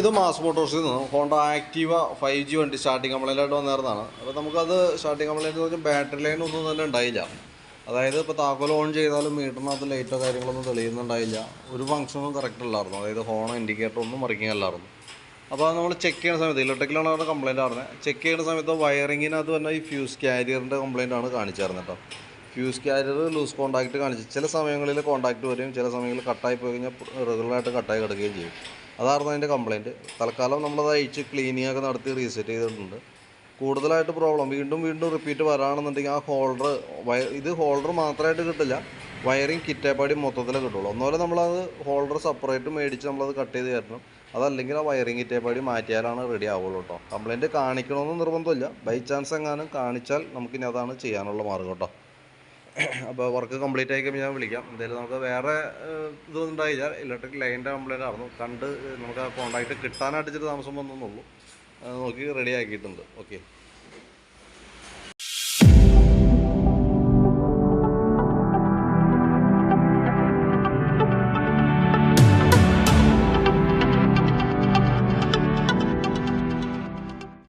ഇത് മാസ് മോട്ടോഴ്സിൽ നിന്ന് ഹോണ്ട ആക്റ്റീവ ഫൈവ് ജി വണ്ടി സ്റ്റാർട്ടിങ് കംപ്ലൈന്റായിട്ട് വന്നിരുന്നതാണ് അപ്പോൾ നമുക്കത് സ്റ്റാർട്ടിങ് കംപ്ലൈന്റ് എന്ന് വെച്ചാൽ ബാറ്ററി ലൈൻ ഒന്നും തന്നെ ഉണ്ടായില്ല. അതായത് ഇപ്പോൾ താക്കോൽ ഓൺ ചെയ്താലും മീറ്ററിനകത്ത് ലൈറ്റോ കാര്യങ്ങളൊന്നും തെളിയുന്നുണ്ടായില്ല. ഒരു ഫംഗ്ഷനും കറക്റ്റ് അല്ലായിരുന്നു. അതായത് ഹോണോ ഇൻഡിക്കേറ്റർ ഒന്നും വർക്കിംഗ് അല്ലായിരുന്നു അപ്പോൾ നമ്മൾ ചെക്ക് ചെയ്യുന്ന സമയത്ത് ഇലക്ട്രിക്കലാണ് അവരുടെ കംപ്ലൈന്റ് ആയിരുന്നത് ചെക്ക് ചെയ്യുന്ന സമയത്ത് വയറിങ്ങിനകത്ത് തന്നെ ഈ ഫ്യൂസ് കാരിയറിന്റെ കംപ്ലൈന്റ് ആണ് കാണിച്ചായിരുന്നത് കേട്ടോ ഫ്യൂസ് കാരിയർ ലൂസ് കോൺടാക്റ്റ് കാണിച്ചു. ചില സമയങ്ങളിൽ കോൺടാക്റ്റ് വരും ചില സമയങ്ങളിൽ കട്ടായി പോയി കഴിഞ്ഞാൽ റെഗുലറായിട്ട് കട്ടായി കിടക്കുകയും ചെയ്യും. അതായിരുന്നു അതിന്റെ കംപ്ലയിന്റ് തൽക്കാലം നമ്മളത് അയച്ച് ക്ലീനിങ് ഒക്കെ നടത്തി റീസെറ്റ് ചെയ്തിട്ടുണ്ട്. കൂടുതലായിട്ട് പ്രോബ്ലം വീണ്ടും വീണ്ടും റിപ്പീറ്റ് വരാണെന്നുണ്ടെങ്കിൽ ആ ഹോൾഡർ വയർ ഇത് ഹോൾഡർ മാത്രമായിട്ട് കിട്ടില്ല. വയറിങ് കിറ്റേപ്പാടി മൊത്തത്തിൽ കിട്ടുള്ളൂ. ഒന്നുപോലെ നമ്മളത് ഹോൾഡർ സെപ്പറേറ്റ് മേടിച്ച് നമ്മളത് കട്ട് ചെയ്ത് തരണം. അതല്ലെങ്കിൽ ആ വയറിങ് കിറ്റേപ്പാടി മാറ്റിയാലാണ് റെഡി ആവുള്ളൂ കേട്ടോ. കംപ്ലയിന്റ് കാണിക്കണമെന്ന് നിർബന്ധമില്ല. ബൈ ചാൻസ് എങ്ങാനും കാണിച്ചാൽ നമുക്കിനി അതാണ് ചെയ്യാനുള്ള മാർഗം കേട്ടോ. അപ്പോൾ വർക്ക് കംപ്ലീറ്റ് ആയി കഴിയുമ്പോൾ ഞാൻ വിളിക്കാം. എന്തായാലും നമുക്ക് വേറെ ഇതൊന്നും ഉണ്ടായില്ല ഇലക്ട്രിക് ലൈനിന്റെ കംപ്ലൈന്റ് ആയിരുന്നു. കണ്ട് നമുക്ക് ആ കോൺടാക്റ്റ് കിട്ടാനായിട്ട് ഇച്ചിരി താമസം വന്നെന്നുള്ളൂ നോക്കി റെഡി ആക്കിയിട്ടുണ്ട്. ഓക്കെ